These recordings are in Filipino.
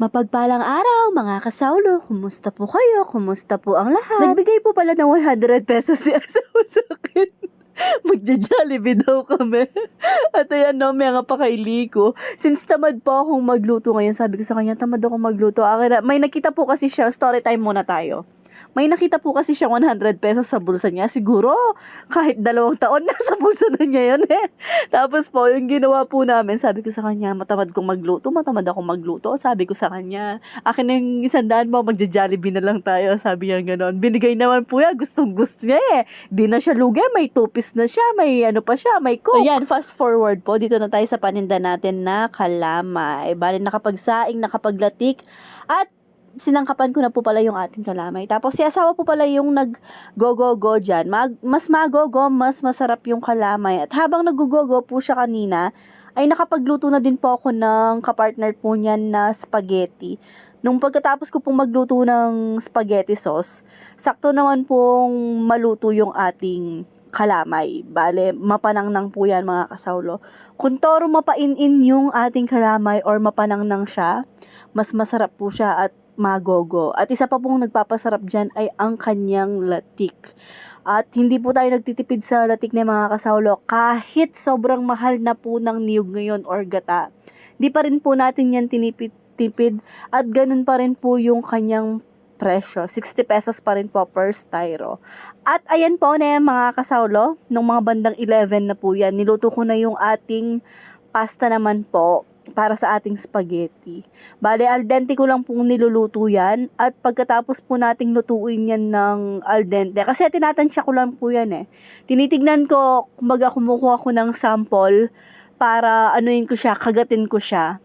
Mapagpalang araw mga kasaulo, kumusta po kayo? Kumusta po ang lahat? Nagbigay po pala ng 100 pesos si asawa sa akin. Magja-jollibee daw kami. At ayan no, may nga pa kay Liko. Since tamad po akong magluto ngayon, sabi ko sa kanya, tamad ako magluto. Akin may nakita po kasi siya, story time muna tayo. May nakita po kasi siya 100 pesos sa bulsa niya. Siguro, kahit dalawang taon na sa bulsa na niya yun eh. Tapos po, yung ginawa po namin, sabi ko sa kanya, matamad kong magluto, matamad akong magluto. Sabi ko sa kanya, akin na yung isandaan mo, magja-jollibee na lang tayo. Sabi niya gano'n. Binigay naman po yan, gustong gusto niya eh. Di na siya lugi, may two-piece na siya, may ano pa siya, may coke. Ayan, fast forward po, dito na tayo sa paninda natin na kalamay. Bali, nakapagsaing, nakapaglatik, at sinangkapan ko na po pala yung ating kalamay. Tapos si asawa po pala yung nag-go-go-go dyan. Mag, mas magogo, mas masarap yung kalamay. At habang nag-go-go po siya kanina, ay nakapagluto na din po ako ng kapartner po niyan na spaghetti. Nung pagkatapos ko pong magluto ng spaghetti sauce, sakto naman pong maluto yung ating kalamay. Bale, mapanang-nang po yan mga kasawlo. Kung toro mapain-in yung ating kalamay or mapanang-nang siya, mas masarap po siya at magogo. At isa pa pong nagpapasarap dyan ay ang kanyang latik. At hindi po tayo nagtitipid sa latik ng mga kasawlo kahit sobrang mahal na po ng niyog ngayon or gata. Di pa rin po natin yan tinipid-tipid at ganun pa rin po yung kanyang presyo. 60 pesos pa rin po per styro. At ayan po na yan, mga kasawlo, nung mga bandang 11 na po yan, niluto ko na yung ating pasta naman po para sa ating spaghetti. Bale, al dente ko lang pong niluluto yan at pagkatapos po nating lutuin yan ng al dente, kasi tinatansya ko lang po yan eh. Tinitignan ko, kumbaga kumukuha ko ng sample para anuin ko siya, kagatin ko siya.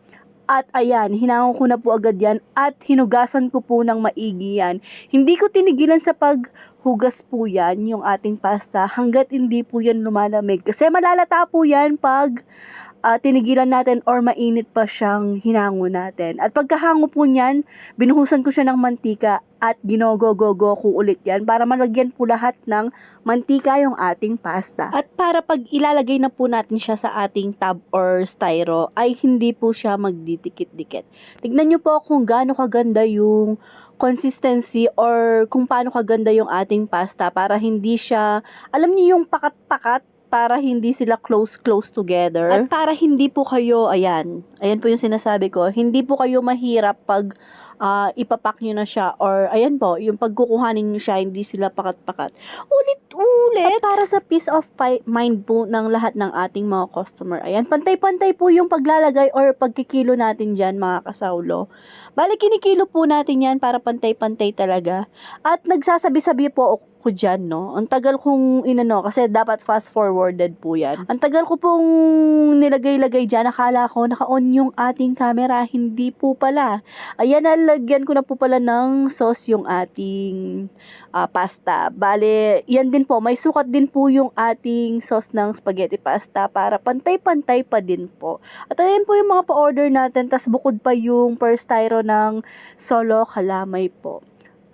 At ayan, hinangon ko na po agad yan at hinugasan ko po ng maigi yan. Hindi ko tinigilan sa paghugas po yan, yung ating pasta, hanggat hindi po yan lumalamig. Kasi malalata po yan pag ah, tinigilan natin or mainit pa siyang hinango natin. At pagkahango po niyan, binuhusan ko siya ng mantika at ginogo-gogo ko ulit yan para malagyan po lahat ng mantika yung ating pasta. At para pag ilalagay na po natin siya sa ating tab or styro, ay hindi po siya magdidikit-dikit. Tignan nyo po kung gaano kaganda yung consistency or kung paano kaganda yung ating pasta para hindi siya, alam niyo yung pakat-pakat para hindi sila close-close together. At para hindi po kayo, ayan, ayan po yung sinasabi ko, hindi po kayo mahirap pag ah, ipapak nyo na siya or ayan po, yung pagkukuhanin nyo siya, hindi sila pakat-pakat. Ulit-ulit! At para sa peace of mind po ng lahat ng ating mga customer, ayan, pantay-pantay po yung paglalagay or pagkikilo natin dyan mga kasaulo. Bali, kinikilo po natin yan para pantay-pantay talaga. At nagsasabi-sabi po ko dyan, no? Ang tagal kong inano, kasi dapat fast forwarded po yan. Ang tagal ko pong nilagay-lagay dyan, nakala ko naka-on yung ating camera, hindi po pala. Ayan, nalagyan ko na po pala ng sauce yung ating ah, pasta. Bale, yan din po, may sukat din po yung ating sauce ng spaghetti pasta para pantay-pantay pa din po. At ayan po yung mga pa-order natin, tas bukod pa yung per styro ng solo kalamay po.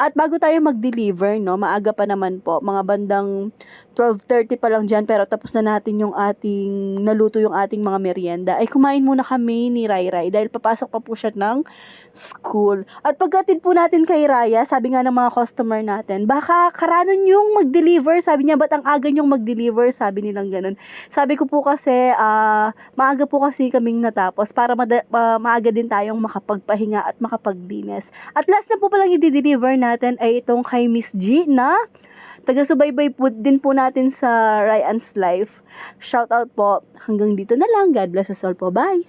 At bago tayo mag-deliver, no, maaga pa naman po, mga bandang 12.30 pa lang dyan, pero tapos na natin yung ating, naluto yung ating mga merienda, ay kumain muna kami ni Rai Rai dahil papasok pa po siya ng school. At pagkatid po natin kay Raya, sabi nga ng mga customer natin, baka karanon yung mag-deliver, sabi niya, ba't ang aga yung mag-deliver, sabi nilang ganun. Sabi ko po kasi, ah, maaga po kasi kaming natapos para mada- ah, maaga din tayong makapagpahinga at makapaglinis. At last na po palang i-deliver natin ay itong kay Miss G na taga-subaybay po din po natin sa Ryan's Life. Shout out po. Hanggang dito na lang. God bless us all po. Bye!